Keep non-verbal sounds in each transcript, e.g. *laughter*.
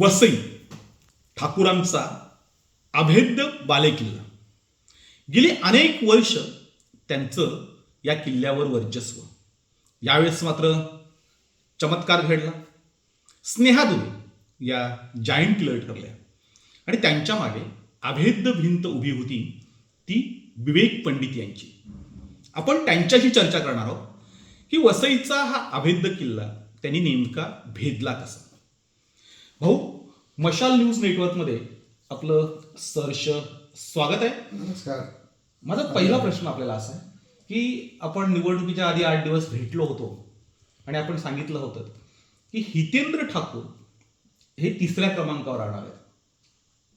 वसई ठाकूरांचा अभेद्य बालेकिल्ला. गेली अनेक वर्ष त्यांचं या किल्ल्यावर वर्चस्व. यावेळेस मात्र चमत्कार घडला. स्नेहादुरे या जायंट किलर ठरल्या. आणि त्यांच्या मागे अभेद्य भिंत उभी होती ती विवेक पंडित यांची. आपण त्यांच्याशी चर्चा करणार आहोत की वसईचा हा अभेद्य किल्ला त्यांनी नेमका भेदला कसा? भाऊ मशाल न्यूज नेटवर्कमध्ये आपलं सहर्ष स्वागत आहे. नमस्कार. माझा पहिला प्रश्न आपल्याला असा आहे की आपण निवडणुकीच्या आधी आठ दिवस भेटलो होतो आणि आपण सांगितलं होतं की हितेंद्र ठाकूर हे तिसऱ्या क्रमांकावर राहणार आहेत.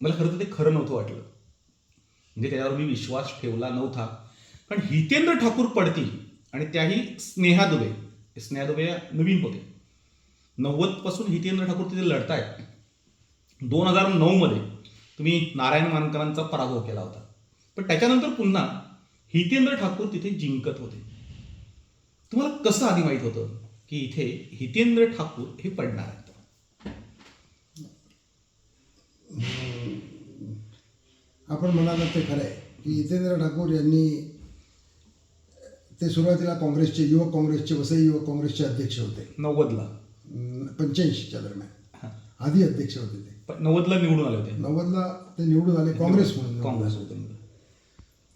मला खरं तर ते खरं नव्हतं वाटलं. म्हणजे त्याच्यावर मी विश्वास ठेवला नव्हता. पण हितेंद्र ठाकूर पडतील आणि त्याही स्नेहा दुबे स्नेहा दुबे नवीन होते. नव्वदपासून हितेंद्र ठाकूर तिथे लढतायत. दोन हजार नऊ मध्ये तुम्ही नारायण मानकरांचा पराभव केला होता. पण त्याच्यानंतर पुन्हा हितेंद्र ठाकूर तिथे जिंकत होते. तुम्हाला कसं आधी माहीत होतं की इथे हितेंद्र ठाकूर हे पडणार आहेत? आपण म्हणालात ते खरं आहे की जितेंद्र ठाकूर यांनी ते सुरुवातीला काँग्रेसचे युवक काँग्रेसचे वसई युवक काँग्रेसचे अध्यक्ष होते. नव्वदला. पंच्याऐंशीच्या दरम्यान. आधी अध्यक्ष होते ते. नव्वदला निवडून आले होते. नव्वदला ते निवडून आले काँग्रेस म्हणून काँग्रेस. होते.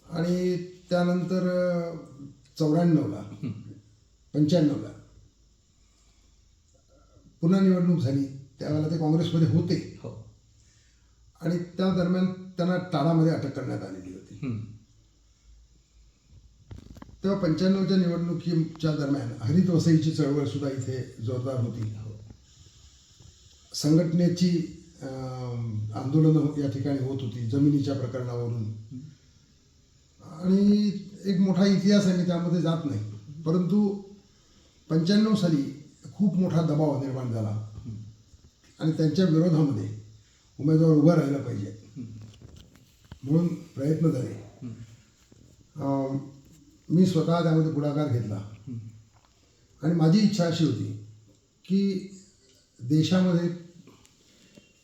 आणि त्यानंतर चौऱ्याण्णवला पंच्याण्णवला. पुन्हा निवडणूक झाली. त्यावेळेला ते काँग्रेसमध्ये होते. हो. आणि त्या दरम्यान त्यांना टाळामध्ये अटक करण्यात आलेली होती. तेव्हा पंच्याण्णवच्या निवडणुकीच्या दरम्यान हरित वसईची चळवळ सुद्धा इथे जोरदार होती. संघटनेची आंदोलनं हो- या ठिकाणी होत होती जमिनीच्या प्रकरणावरून. आणि एक मोठा इतिहास आहे मी त्यामध्ये जात नाही. परंतु पंच्याण्णव साली खूप मोठा दबाव निर्माण झाला. आणि त्यांच्या विरोधामध्ये उमेदवार उभा राहिला पाहिजे. म्हणून प्रयत्न झाले. मी स्वतः त्यामध्ये पुढाकार घेतला. आणि माझी इच्छा अशी होती की देशामध्ये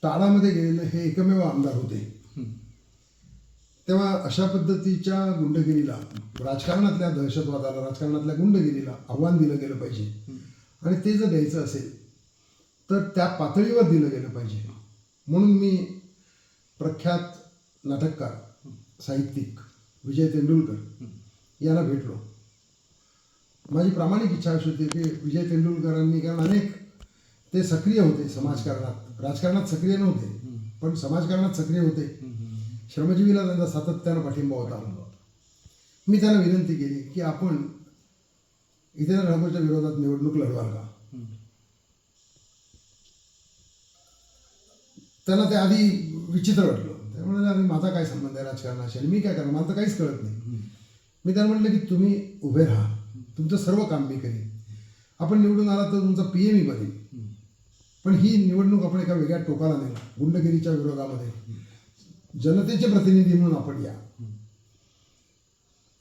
टाळामध्ये गेलेले हे एकमेव आमदार होते. तेव्हा अशा पद्धतीच्या गुंडगिरीला राजकारणातल्या दहशतवादाला राजकारणातल्या गुंडगिरीला आव्हान दिलं गेलं पाहिजे. आणि ते जर द्यायचं असेल तर त्या पातळीवर दिलं गेलं पाहिजे. म्हणून मी प्रख्यात नाटककार साहित्यिक विजय तेंडुलकर यांना भेटलो. माझी प्रामाणिक इच्छा अशी होती की विजय तेंडुलकरांनी कारण अनेक ते सक्रिय होते समाजकारणात. राजकारणात सक्रिय नव्हते पण समाजकारणात सक्रिय होते. श्रमजीवीला त्यांचा सातत्यानं पाठिंबा होता. मी त्यांना विनंती केली की आपण इतर ठाकूरच्या विरोधात निवडणूक लढवाल का? त्यांना ते आधी विचित्र वाटलं. त्यामुळे माझा काय संबंध आहे राजकारणाशी? आणि मी काय करणार? मला तर काहीच कळत नाही. मी त्यांना म्हटलं की तुम्ही उभे राहा. तुमचं सर्व काम मी करीन. आपण निवडून आला तर तुमचा पी एमही बनेल. पण ही निवडणूक आपण एका वेगळ्या टोकाला नेऊ गुंडगिरीच्या विरोधामध्ये. जनतेचे प्रतिनिधी म्हणून आपण या.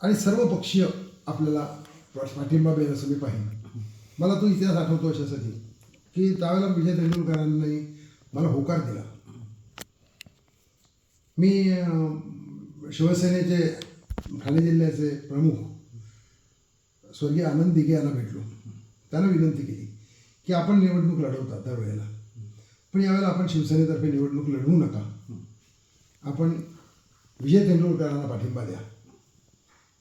आणि सर्व पक्षीय आपल्याला पाठिंबा मिळेल असं मी पाहिजे मला तो इतिहास आठवतो अशासाठी की त्यावेळेला विजय तेंडुलकरांनी मला होकार दिला. मी शिवसेनेचे ठाणे जिल्ह्याचे प्रमुख स्वर्गीय आनंद दिघे यांना भेटलो. त्यांना विनंती केली की आपण निवडणूक लढवता दरवेळेला पण यावेळेला आपण शिवसेनेतर्फे निवडणूक लढवू नका. आपण विजय तेंडुलकरांना पाठिंबा द्या.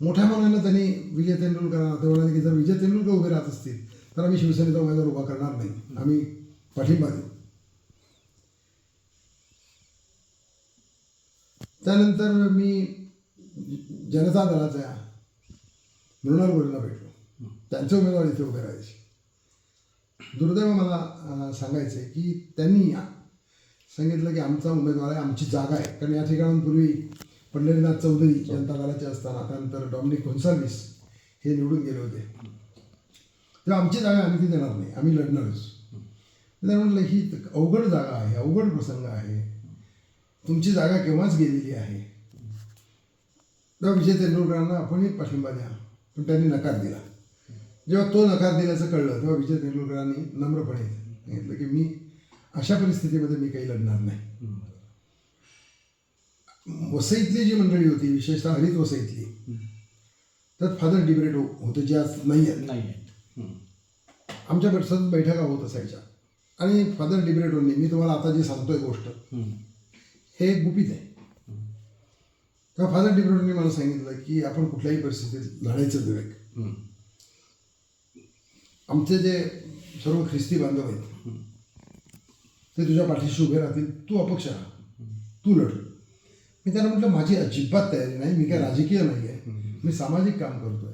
मोठ्या मनानं त्यांनी विजय तेंडुलकरांना ते म्हणाले की जर विजय तेंडुलकर उभे राहत असतील तर आम्ही शिवसेनेचा उमेदवार उभा करणार नाही. आम्ही पाठिंबा देऊ. त्यानंतर मी जनता दलाच्या मृणाल गोरेला भेटलो. त्यांचे उमेदवार इथे उभे राहायचे. दुर्दैव मला सांगायचं आहे की त्यांनी सांगितलं की आमचा उमेदवार आहे आमची जागा आहे. कारण या ठिकाणांपूर्वी पंढरीनाथ चौधरी जनता दलाचे असताना त्यानंतर डॉमिनिक कोन्साल्विस हे निवडून गेले होते. तेव्हा आमची जागा आम्ही ती देणार नाही. आम्ही लढणारच. मी त्यांना म्हटलं ही अवघड जागा आहे अवघड प्रसंग आहे. तुमची जागा केव्हाच गेलेली आहे? तेव्हा विजय तेंडुलकरांना आपणही पाठिंबा द्या. पण त्यांनी नकार दिला. जेव्हा तो नकार दिल्याचं कळलं तेव्हा विजय तेंडुलकरांनी नम्रपणे सांगितलं की मी अशा परिस्थितीमध्ये मी काही लढणार नाही. वसईतली जी मंडळी होती विशेषतः हरित वसईतली त्यात फादर डिब्रेटो होते जे आज नाही आहेत. नाही आहेत. आमच्या सतत बैठका होत असायच्या. आणि फादर डिब्रेटोंनी मी तुम्हाला आता जी सांगतोय गोष्ट. हे एक गुपित आहे. तेव्हा फादर डिब्रेटोंनी मला सांगितलं की आपण कुठल्याही परिस्थितीत लढायचं विवेक. आमचे जे सर्व ख्रिस्ती बांधव आहेत ते तुझ्या पाठीशी उभे राहतील तू अपक्ष राहा. तू लढ. मी त्यांना म्हटलं माझी अजिबात तयारी नाही मी काय राजकीय नाही आहे मी सामाजिक काम करतोय.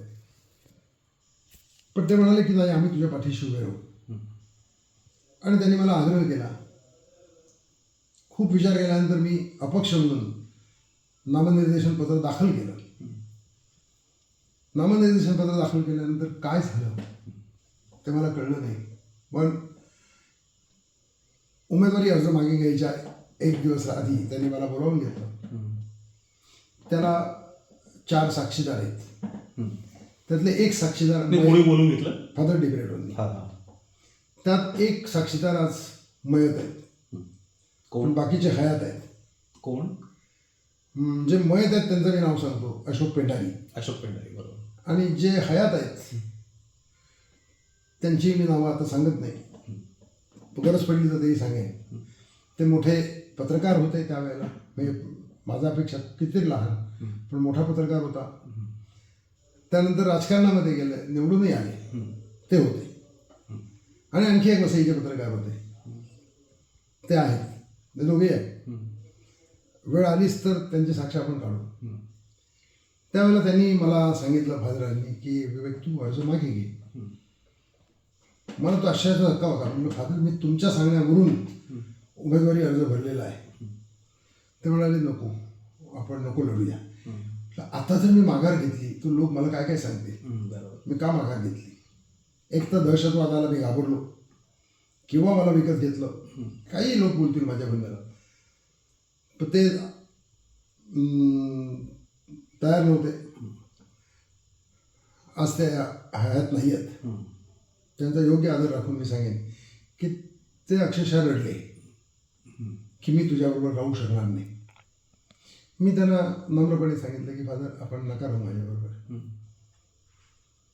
पण ते म्हणाले की नाही आम्ही तुझ्या पाठीशी उभे राहू. आणि त्यांनी मला आग्रह केला. खूप विचार केल्यानंतर मी अपक्ष म्हणून नामनिर्देशन पत्र दाखल केलं. नामनिर्देशन पत्र दाखल केल्यानंतर काय झालं? ते मला कळलं नाही. पण उमेदवारी अर्ज मागे घ्यायच्या एक दिवस आधी त्यांनी मला बोलावून घेतलं. त्याला चार साक्षीदार आहेत. त्यातले एक साक्षीदार बोलून घेतलं? फादर हा त्यात एक साक्षीदार आज मयत आहेत. कोण? बाकीचे हयात आहेत. कोण? जे मयत आहेत त्यांचं मी नाव सांगतो अशोक पेंढारी. अशोक पेंढारी बरोबर. आणि जे हयात आहेत त्यांची मी नावं आता सांगत नाही. गरज पडली तर तेही सांगेन. ते मोठे पत्रकार होते त्यावेळेला. म्हणजे माझ्यापेक्षा किती लहान पण मोठा पत्रकार होता. त्यानंतर राजकारणामध्ये गेले निवडूनही आले. ते होते. आणि आणखी एक वसईचे पत्रकार होते. ते आहेत. ते दोघेही आहेत. वेळ आलीच तर त्यांची साक्ष आपण काढू. त्यावेळेला त्यांनी मला सांगितलं फादरांनी की विवेक तू अर्ज मागे घे. मला तो आश्चर्याचा धक्का होता. म्हणलं फादर मी तुमच्या सांगण्यावरून उमेदवारी अर्ज भरलेला आहे. ते म्हणाले नको आपण नको लढूया. आता जर मी माघार घेतली तर लोक मला काय काय सांगतील? मी का माघार घेतली? एक तर दहशतवादाला मी घाबरलो. किंवा मला विकत घेतलं. काही लोक बोलतील माझ्याबद्दल पण ते तयार नव्हते आज ते हयात नाही आहेत. त्यांचा योग्य आदर राखून मी सांगेन की ते अक्षरशः रडले की मी तुझ्याबरोबर राहू शकणार नाही मी त्यांना नम्रपणे सांगितलं की फादर आपण नका राहू माझ्याबरोबर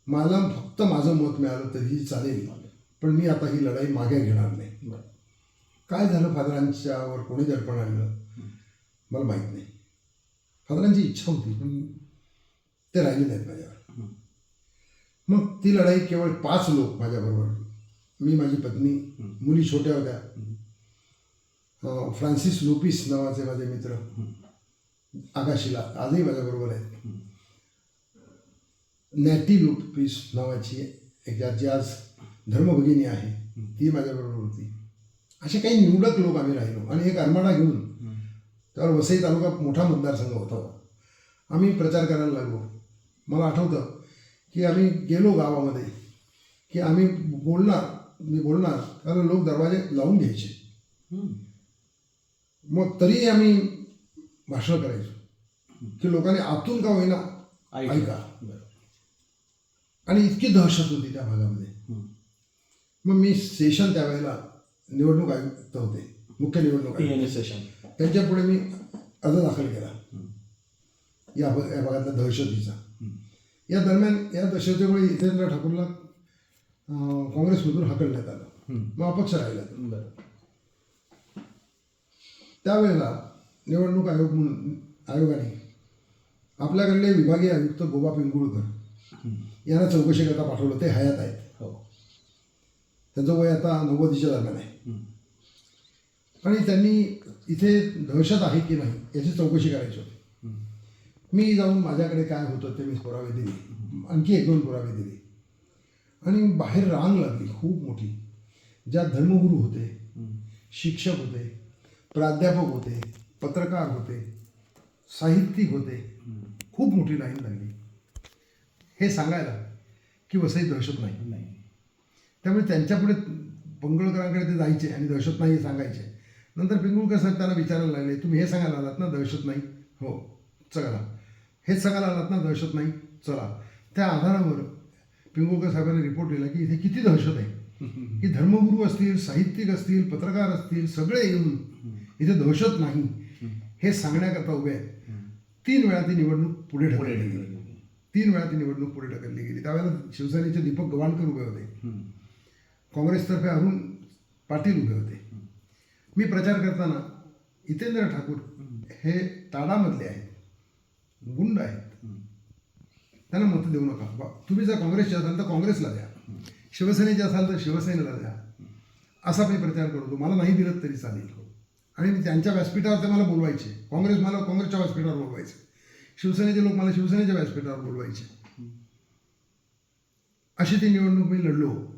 मला फक्त माझं मत मिळालं तरीही चालेल पण मी आता ही लढाई मागे घेणार नाही. काय झालं फादरांच्यावर कोणी दडपण आणलं मला माहीत नाही. फादरांची इच्छा होती पण ते राहिले नाहीत माझ्यावर. मग ती लढाई केवळ पाच लोक माझ्याबरोबर मी माझी पत्नी मुली छोट्या होत्या. फ्रान्सिस लोपिस नावाचे माझे मित्र. आकाशीला आजही माझ्याबरोबर आहेत. नॅटी लोपिस नावाची एक ज्या- जी आज धर्मभगिनी आहे. ती माझ्याबरोबर होती. असे काही निवडक लोक आम्ही राहिलो आणि एक आरमाडा घेऊन त्यावर वसई तालुका मोठा मतदारसंघ होता. आम्ही प्रचार करायला लागलो. मला आठवतं की आम्ही गेलो गावामध्ये की आम्ही बोलणार मी बोलणार त्याला लोक दरवाजे लावून घ्यायचे. मग तरी आम्ही भाषण करायचो की लोकांनी आतून का होईना ऐका. आणि इतकी दहशत होती त्या भागामध्ये. मग मी सेशन त्यावेळेला निवडणूक आयुक्त होते मुख्य निवडणूक सेशन त्यांच्या पुढे मी अर्ज दाखल केला. या या भागातल्या दहशतीचा. या दरम्यान या दहशतीमुळे जितेंद्र ठाकूरला काँग्रेसमधून हकलण्यात आलं. मग अपक्ष राहिला. त्यावेळेला निवडणूक आयोग म्हणून आयोगाने आपल्याकडले विभागीय आयुक्त गोबा पिंगुळकर यांना चौकशी करता पाठवलं. ते हयात आहेत. हो. त्यांचं वय आता नव्वदीच्या दरम्यान आहे. आणि त्यांनी इथे दहशत आहे की नाही याची चौकशी करायची होती. मी जाऊन माझ्याकडे काय होतं ते मी पुरावे दिले. आणखी एक दोन पुरावे दिले. आणि बाहेर रांग लागली खूप मोठी. ज्यात धर्मगुरू होते शिक्षक होते प्राध्यापक होते पत्रकार होते साहित्यिक होते खूप मोठी लाईन लागली. हे सांगायला की वसई दहशत नाही. नाही. त्यामुळे त्यांच्यापुढे पंगळकरांकडे ते जायचे आणि दहशत नाही हे सांगायचे. नंतर पिंगुळकर साहेब त्यांना विचारायला लागले तुम्ही हे सांगायला आलात ना दहशत नाही. हो चला. हेच सांगायला आलात ना दहशत नाही. चला. त्या आधारावर पिंगुळकर साहेबांनी रिपोर्ट लिहिला की इथे किती दहशत आहे. की धर्मगुरू असतील साहित्यिक असतील पत्रकार असतील सगळे येऊन इथे दहशत नाही. हे सांगण्याकरता उभे आहेत. तीन वेळा ती निवडणूक पुढे ढकलली गेली. तीन वेळा ती निवडणूक पुढे ढकलली गेली. त्यावेळेला शिवसेनेचे दीपक गवाणकर उभे होते. काँग्रेसतर्फे अरुण पाटील उभे होते. मी प्रचार करताना हितेंद्र ठाकूर हे ताडामधले आहेत. गुंड आहेत. त्यांना मत देऊ नका. बा- तुम्ही जर काँग्रेसचे असाल तर काँग्रेसला द्या. शिवसेनेचे असाल तर शिवसेनेला द्या. असा मी प्रचार करतो. मला नाही दिलं तरी चालेल. आणि त्यांच्या व्यासपीठावर ते मला बोलवायचे. काँग्रेस मला काँग्रेसच्या व्यासपीठावर बोलवायचे. शिवसेनेचे लोक मला शिवसेनेच्या व्यासपीठावर बोलवायचे. अशी ती निवडणूक मी लढलो.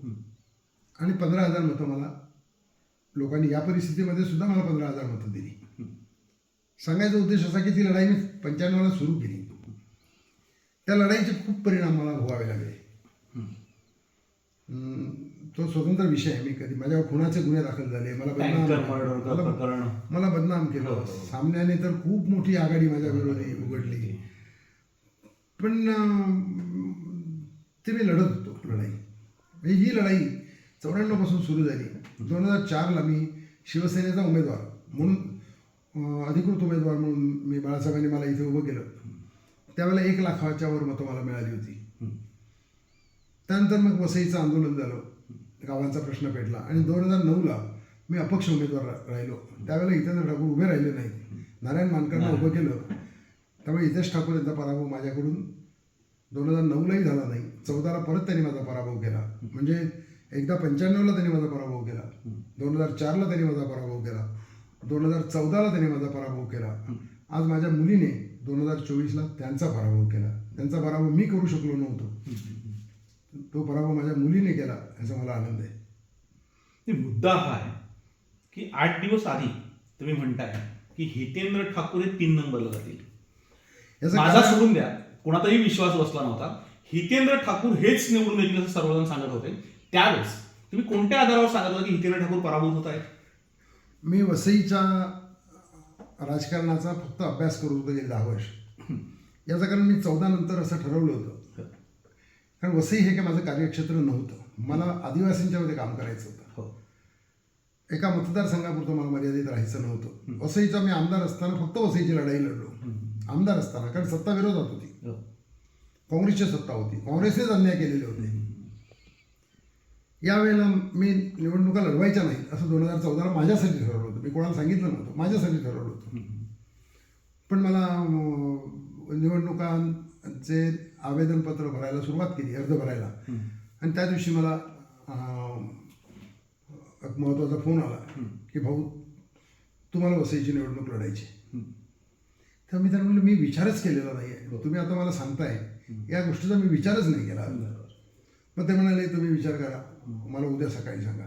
आणि पंधरा हजार मतं मला लोकांनी या परिस्थितीमध्ये सुद्धा मला पंधरा हजार मतं दिली. सांगायचा उद्देश असा की ती लढाई मी पंच्याण्णवला सुरू केली. त्या लढाईचे खूप परिणाम मला भोगावे लागले. तो स्वतंत्र विषय आहे मी कधी माझ्यावर खुनाचे गुन्हे दाखल झाले मला बदनाम मला- बदनाम हो, केलं. हो. सामन्याने तर खूप मोठी आघाडी माझ्या विरोधी उघडली. पण ते मी लढत होतो लढाई. म्हणजे ही लढाई चौऱ्याण्णवपासून सुरू झाली. दोन हजार चारला मी शिवसेनेचा उमेदवार म्हणून अधिकृत उमेदवार म्हणून मी बाळासाहेबांनी मला इथे उभं केलं. त्यावेळेला एक लाखाच्या वर मतं मला मिळाली होती. त्यानंतर मग वसईचं आंदोलन झालं. गावांचा प्रश्न पेटला. आणि दोन हजार नऊला मी अपक्ष उमेदवार राहिलो. त्यावेळेला हितेंद्र ठाकूर उभे राहिले नाहीत. नारायण मानकरनं उभं केलं. त्यामुळे हितेश ठाकूर यांचा पराभव माझ्याकडून दोन हजार नऊलाही झाला नाही. चौदाला परत त्यांनी माझा पराभव केला. म्हणजे एकदा पंच्याण्णवला त्यांनी माझा पराभव केला. दोन हजार चारला त्यांनी माझा पराभव केला. दोन हजार चौदाला त्यांनी माझा पराभव केला. आज माझ्या मुलीने दोन हजार चोवीसला त्यांचा पराभव केला. त्यांचा पराभव मी करू शकलो नव्हतो. तो पराभव माझ्या मुलीने केला याचा मला आनंद आहे. ते मुद्दा हा आहे की आठ दिवस आधी तुम्ही म्हणताय की हितेंद्र ठाकूर हे तीन नंबरला जातील. याचं माझा सोडून द्या. कोणाचाही विश्वास बसला नव्हता. हितेंद्र ठाकूर हेच निवडून येतील असं सर्वजण सांगत होते. त्यावेळेस तुम्ही कोणत्या आधारावर सांगत होता की हितेंद्र ठाकूर पराभूत होत आहेत? मी वसईच्या राजकारणाचा फक्त अभ्यास करत होतो गेले दहा वर्ष. याचं कारण मी चौदा नंतर असं ठरवलं होतं. कारण वसई हे काय माझं कार्यक्षेत्र नव्हतं. मला आदिवासींच्यामध्ये काम करायचं होतं. हो. एका मतदारसंघापुरतं मला मर्यादित राहायचं नव्हतं. वसईचा मी आमदार असताना फक्त वसईची लढाई लढलो. आमदार असताना कारण सत्ता विरोधात होती. हो. काँग्रेसची सत्ता होती. काँग्रेसनेच अन्याय केलेले होते. यावेळेला मी निवडणुका लढवायच्या नाहीत असं दोन हजार चौदाला माझ्यासाठी ठरवलं होतं. मी कोणाला सांगितलं नव्हतं माझ्यासाठी ठरवलं होतं. पण मला निवडणुकांचे आवेदनपत्र भरायला सुरुवात केली अर्ज भरायला. आणि त्या दिवशी मला एक महत्त्वाचा फोन आला की भाऊ तुम्हाला वसईची निवडणूक लढायची तर मी त्यांना म्हणलं मी विचारच केलेला नाही आहे तुम्ही आता मला सांगताय. या गोष्टीचा मी विचारच नाही केला. मग ते म्हणाले तुम्ही विचार करा. मला उद्या सकाळी सांगा.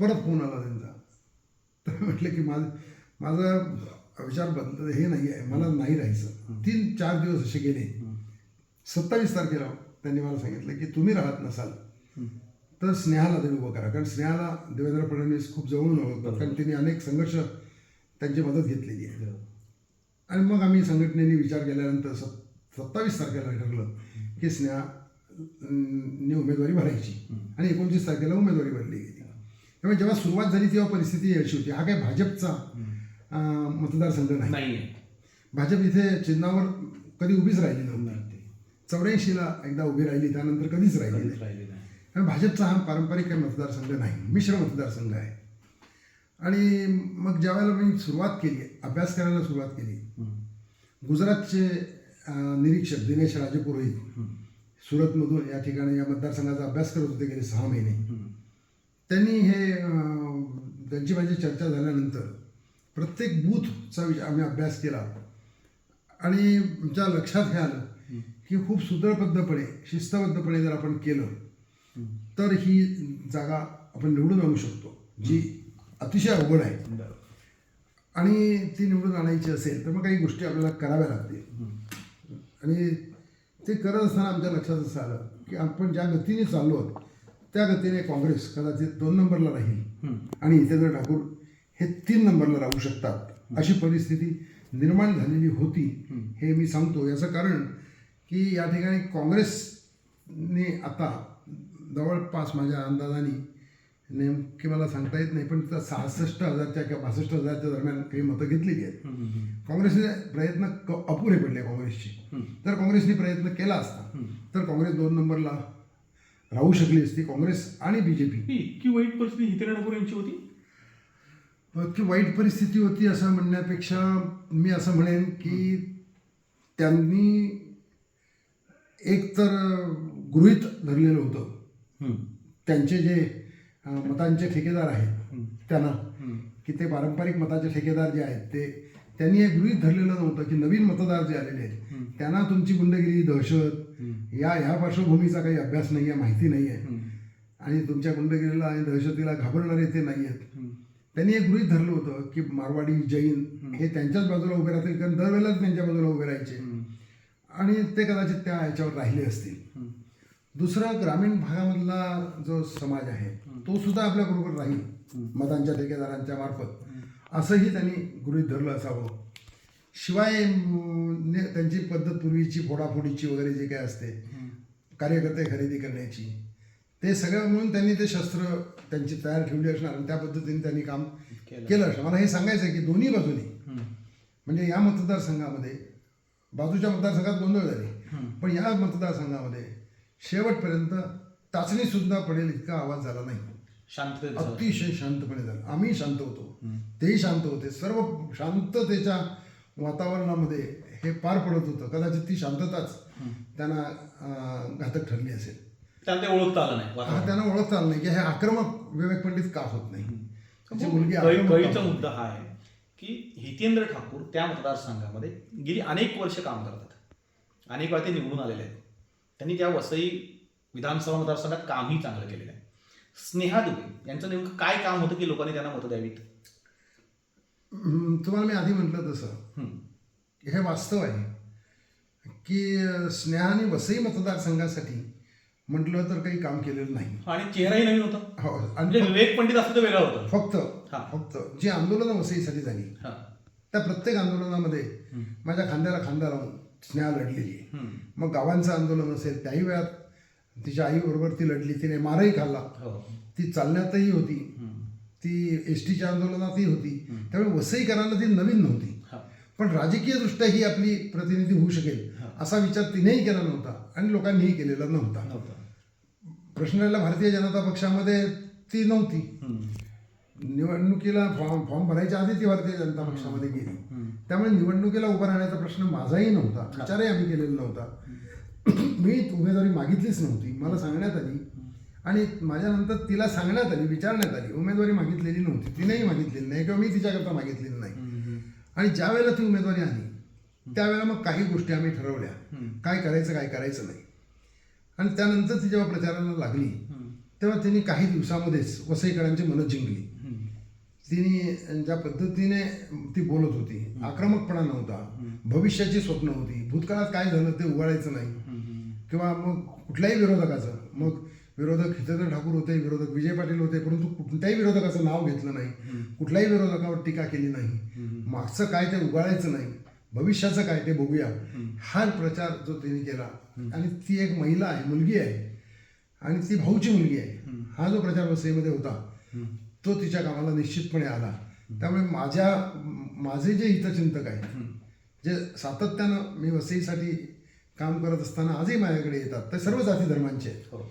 परत फोन आला त्यांचा. तर म्हटलं की माझं माझा विचार बंद हे नाही आहे मला नाही राहायचं. तीन चार दिवस असे गेले. सत्तावीस तारखेला त्यांनी मला सांगितलं की तुम्ही राहत नसाल. तर स्नेहाला तरी उभं करा. कारण स्नेहाला देवेंद्र फडणवीस खूप जवळून ओळखतात. कारण त्यांनी अनेक संघर्ष त्यांची मदत घेतलेली आहे. आणि मग आम्ही संघटनेने विचार केल्यानंतर सत् सत्तावीस तारखेला ठरलं की स्नेहा नी उमेदवारी भरायची. आणि एकोणतीस तारखेला उमेदवारी भरली गेली. त्यामुळे जेव्हा सुरुवात झाली तेव्हा परिस्थिती अशी होती. हा काही भाजपचा मतदारसंघ नाही. भाजप इथे चिन्हावर कधी उभीच राहिली नव्हती. चौऱ्याऐंशीला एकदा उभी राहिली त्यानंतर कधीच राहिली नाही. कारण भाजपचा हा पारंपरिक काही मतदारसंघ नाही मिश्र मतदारसंघ आहे. आणि मग ज्यावेळेला मी सुरुवात केली अभ्यास करायला सुरुवात केली गुजरातचे निरीक्षक दिनेश राजेपुरोहित सुरतमधून या ठिकाणी या मतदारसंघाचा अभ्यास करत होते गेले सहा महिने. त्यांनी हे त्यांची माझी चर्चा झाल्यानंतर प्रत्येक बूथचा विचार आम्ही अभ्यास केला. आणि आमच्या लक्षात हे आलं की खूप सुदृढबद्धपणे शिस्तबद्धपणे जर आपण केलं तर ही जागा आपण निवडून आणू शकतो जी अतिशय अवघड आहे. आणि ती निवडून आणायची असेल तर मग काही गोष्टी आपल्याला कराव्या लागतील. आणि ते करत असताना आमच्या लक्षात असं आलं की आपण ज्या गतीने चाललो आहोत त्या गतीने काँग्रेस कदाचित दोन नंबरला राहील. आणि हितेंद्र ठाकूर हे तीन नंबरला राहू शकतात. अशी परिस्थिती निर्माण झालेली होती हे मी सांगतो. याचं कारण की या ठिकाणी काँग्रेसने आता जवळपास माझ्या अंदाजाने नेमकी मला सांगता येत नाही पण त्या सहासष्ट हजारच्या किंवा बासष्ट हजारच्या दरम्यान काही मतं घेतलेली आहेत काँग्रेसने प्रयत्न अपुरे पडले काँग्रेसचे. जर काँग्रेसने प्रयत्न केला असता तर काँग्रेस दोन नंबरला राहू शकली असती काँग्रेस आणि बी जे पी इतकी वाईट परिस्थिती हितेन ठाकूर यांची होती? की वाईट परिस्थिती होती असं म्हणण्यापेक्षा मी असं म्हणेन की त्यांनी एक तर गृहित धरलेलं होतं. त्यांचे जे मतांचे ठेकेदार आहेत त्यांना की ते पारंपरिक मताचे ठेकेदार जे आहेत ते त्यांनी हे गृहित धरलेलं नव्हतं की नवीन मतदार जे आलेले आहेत त्यांना तुमची गुंडगिरी दहशत या ह्या पार्श्वभूमीचा काही अभ्यास नाही आहे माहिती नाही आहे. आणि तुमच्या गुंडगिरीला आणि दहशतीला घाबरणारे ते नाही आहेत. त्यांनी एक गृहित धरलं होतं की मारवाडी जैन हे त्यांच्याच बाजूला उभे राहतील कारण दरवेळेलाच त्यांच्या बाजूला उभे राहायचे. आणि ते कदाचित त्या ह्याच्यावर राहिले असतील. दुसरा ग्रामीण भागामधला जो समाज आहे तो सुद्धा आपल्याबरोबर राहील मतांच्या ठेकेदारांच्या मार्फत. असंही त्यांनी गृहित धरलं असावं. शिवाय त्यांची पद्धत पूर्वीची फोडाफोडीची वगैरे जी काय असते कार्यकर्ते खरेदी करण्याची ते सगळं म्हणून त्यांनी ते शस्त्र त्यांची तयार ठेवली असणार आणि त्या पद्धतीने त्यांनी काम केलं असणार. मला हे सांगायचं आहे की दोन्ही बाजूनी म्हणजे या मतदारसंघामध्ये बाजूच्या मतदारसंघात गोंधळ झाले पण या मतदारसंघामध्ये शेवटपर्यंत टाचणी सुद्धा पडेल इतका आवाज झाला नाही. शांततेत झालं. अतिशय शांतपणे झालं. आम्ही शांत होतो. तेही शांत होते. सर्व शांततेच्या वातावरणामध्ये हे पार पडत होतं. कदाचित ती शांतताच त्यांना अं, घातक ठरली असेल. त्यांना ते ओळखता आलं नाही हा. त्यांना ओळखता आलं नाही की हे आक्रमक विवेक पंडित का होत नाही? त्याची मुलगी कळी- आक्रमक का कळीचा होत मुद्दा हा आहे की हितेंद्र ठाकूर त्या मतदारसंघामध्ये गेली अनेक वर्ष काम करतात. अनेक वेळा ते निवडून आलेले आहेत. त्यांनी त्या वसई विधानसभा मतदारसंघात कामही चांगलं केलेलं आहे. स्नेहा दुबे यांचं नेमकं काय काम होतं की लोकांनी त्यांना मतं द्यावीत तुम्हाला मी आधी म्हटलं तसं. हे वास्तव आहे की स्नेहाने वसई मतदारसंघासाठी म्हटलं तर काही काम केलेलं नाही आणि चेहराही नवीन होता हो म्हणजे आणि विवेक पंडित असं तर वेगळं होतं फक्त हा. फक्त जी आंदोलनं वसईसाठी झाली हा. त्या प्रत्येक आंदोलनामध्ये माझ्या खांद्याला खांदा लावून स्नेहा लढलेली आहे. मग गावांचं आंदोलन असेल त्याही वेळात तिच्या आईबरोबर ती लढली तिने मारही खाल्ला. हो. ती चालण्यातही होती. ती एस टीच्या आंदोलनातही होती. त्यामुळे वसईकरांना ती नवीन नव्हती. पण राजकीयदृष्ट्या ही आपली प्रतिनिधी होऊ शकेल असा विचार तिनेही केला नव्हता आणि लोकांनीही केलेला नव्हता. प्रश्न राहिला भारतीय जनता पक्षामध्ये ती नव्हती. निवडणुकीला फॉर्म फॉर्म भरायच्या आधी ती भारतीय जनता पक्षामध्ये गेली. त्यामुळे निवडणुकीला उभा राहण्याचा प्रश्न माझाही नव्हता. विचारही आम्ही केलेला नव्हता. *coughs* मी उमेदवारी मागितलीच नव्हती मला सांगण्यात आली. आणि माझ्यानंतर तिला सांगण्यात आली विचारण्यात आली. उमेदवारी मागितलेली नव्हती तिनेही मागितलेली नाही किंवा मी तिच्याकरता मागितलेली नाही. आणि ज्या वेळेला ती उमेदवारी आली त्यावेळेला मग काही गोष्टी आम्ही ठरवल्या. काय करायचं काय करायचं नाही. आणि त्यानंतर ती जेव्हा प्रचाराला लागली तेव्हा तिने काही दिवसामध्येच वसईकरांची मनं जिंकली. तिने ज्या पद्धतीने ती बोलत होती आक्रमकपणा नव्हता भविष्याची स्वप्न होती. भूतकाळात काय झालं ते उगाळायचं नाही. किंवा मग कुठल्याही विरोधकाचं मग विरोधक हितेंद्र ठाकूर होते विरोधक विजय पाटील होते परंतु कुठल्याही विरोधकाचं नाव घेतलं नाही. कुठल्याही विरोधकावर टीका केली नाही. मागचं काय ते उगाळायचं नाही. भविष्याचं काय ते बघूया. हा प्रचार जो तिने केला आणि ती एक महिला आहे मुलगी आहे आणि ती भाऊची मुलगी आहे. हा जो प्रचार वसईमध्ये होता तो तिच्या कामाला निश्चितपणे आला. त्यामुळे माझ्या माझे जे हितचिंतक आहेत जे सातत्यानं मी वसईसाठी काम करत असताना आजही माझ्याकडे येतात. ते सर्व जाती धर्मांचे आहेत. हो.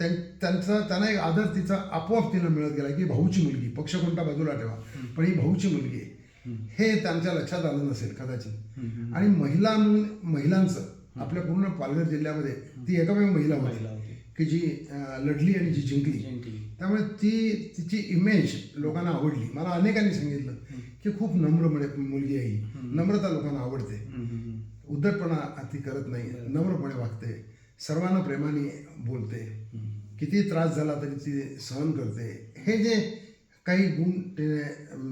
त्यांचा त्यांना एक आदर तिचा आपोआप तिला मिळत गेला की भाऊची मुलगी पक्ष कोणता बाजूला ठेवा पण ही भाऊची मुलगी हे त्यांच्या लक्षात आलं नसेल कदाचित. आणि महिला महिलांचं आपल्या पूर्ण पालघर जिल्ह्यामध्ये ती एकमेव महिला होती. की जी लढली आणि जी जिंकली. त्यामुळे ती तिची इमेज लोकांना आवडली. मला अनेकांनी सांगितलं की खूप नम्र मुलगी आहे ही. नम्रता लोकांना आवडते. उद्धटपणा ती करत नाही नम्रपणे वागते. सर्वांना प्रेमाने बोलते. किती त्रास झाला तरी ती सहन करते. हे जे काही गुण ते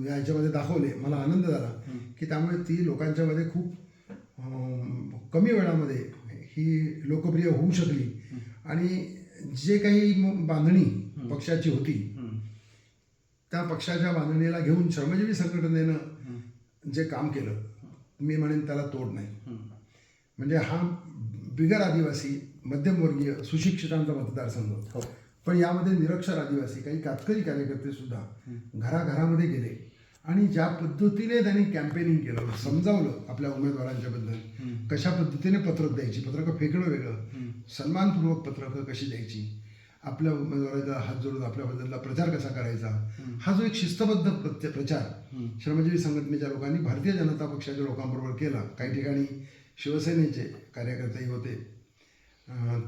याच्यामध्ये दाखवले मला आनंद झाला की त्यामुळे ती लोकांच्या मध्ये खूप कमी वेळामध्ये ही लोकप्रिय होऊ शकली. आणि जे काही बांधणी पक्षाची होती त्या पक्षाच्या बांधणीला घेऊन श्रमजीवी संघटनेनं जे काम केलं मी म्हणेन त्याला तोड नाही. म्हणजे हा बिगर आदिवासी मध्यमवर्गीय सुशिक्षितांचा मतदारसंघ. हो. पण यामध्ये निरक्षर आदिवासी काही कातकरी कार्यकर्ते सुद्धा घराघरामध्ये गेले. आणि ज्या पद्धतीने त्यांनी कॅम्पेनिंग केलं समजावलं आपल्या उमेदवारांच्या बद्दल कशा पद्धतीने पत्रक द्यायची पत्रकं फेकणं वेगळं सन्मानपूर्वक पत्रकं कशी द्यायची आपल्या उमेदवाराचा हात जोडून आपल्याबद्दलला प्रचार कसा करायचा हा जो एक शिस्तबद्ध प्रत्य प्रचार श्रमजीवी संघटनेच्या लोकांनी भारतीय जनता पक्षाच्या लोकांबरोबर केला काही ठिकाणी शिवसेनेचे कार्यकर्तेही होते.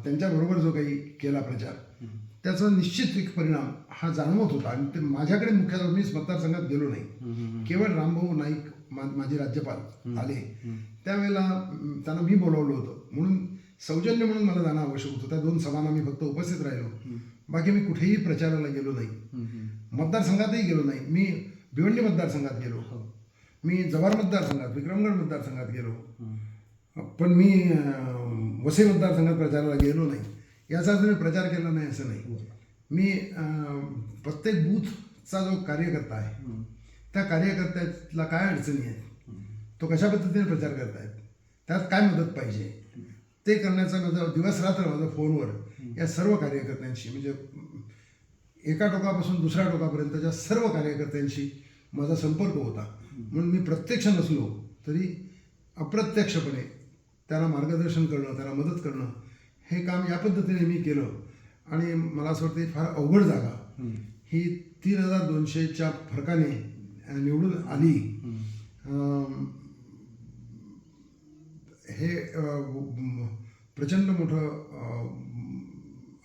त्यांच्याबरोबर जो काही केला प्रचार त्याचा निश्चित एक परिणाम हा जाणवत होता. आणि ते माझ्याकडे मुख्यतः मीच मतदारसंघात गेलो नाही. केवळ रामभाऊ नाईक मा- माजी राज्यपाल आले. त्यावेळेला त्यांना मी बोलवलं होतं. म्हणून सौजन्य म्हणून मला जाणं आवश्यक होतं. त्या दोन सभांना मी फक्त उपस्थित राहिलो. बाकी मी कुठेही प्रचाराला गेलो नाही. मतदारसंघातही गेलो नाही. मी भिवंडी मतदारसंघात गेलो. मी जव्हार मतदारसंघात विक्रमगड मतदारसंघात गेलो. पण मी वसई मतदारसंघात प्रचाराला गेलो नाही. याचा अर्थ मी प्रचार केला नाही असं नाही. मी अं, प्रत्येक बूथचा जो कार्यकर्ता आहे त्या कार्यकर्त्याला काय अडचणी आहेत? तो कशा पद्धतीने प्रचार करतायत? त्यात काय मदत पाहिजे? ते करण्याचा माझा दिवस रात्र माझा फोनवर या सर्व कार्यकर्त्यांशी म्हणजे एका टोकापासून दुसऱ्या टोकापर्यंतच्या सर्व कार्यकर्त्यांशी माझा संपर्क होता. म्हणून मी प्रत्यक्ष नसलो तरी अप्रत्यक्षपणे त्याला मार्गदर्शन करणं त्याला मदत करणं हे काम या पद्धतीने मी केलं. आणि मला असं वाटतं फार अवघड जागा. ही तीन हजार दोनशेच्या फरकाने निवडून आली. हे प्रचंड मोठं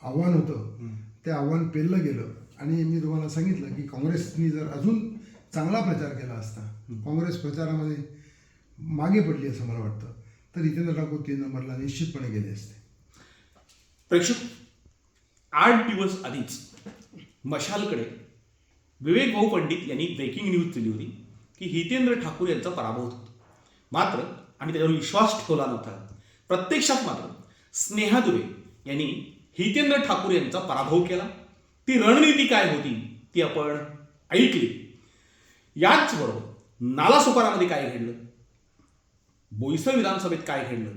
आव्हान होतं. ते आव्हान पेललं गेलं. आणि मी तुम्हाला सांगितलं की काँग्रेसनी जर अजून चांगला प्रचार केला असता काँग्रेस प्रचारामध्ये मागे पडली असं मला वाटतं. तर जितेंद्र ठाकूर तीन नंबरला निश्चितपणे गेले असते. प्रेक्षक आठ दिवस आधीच मशालकडे विवेक भाऊ पंडित यांनी ब्रेकिंग न्यूज दिली होती की हितेंद्र ठाकूर यांचा पराभव होतो. मात्र आणि त्याच्यावर विश्वास ठेवला नव्हता. प्रत्यक्षात मात्र स्नेहा दुबे यांनी हितेंद्र ठाकूर यांचा पराभव केला. ती रणनीती काय होती ती आपण ऐकली. याचबरोबर नालासोपारामध्ये काय घडलं? बोईसर विधानसभेत काय घडलं?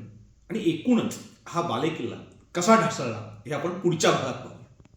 आणि एकूणच हा बालेकिल्ला कसा ढासळला हे आपण पुढच्या भागात पाहू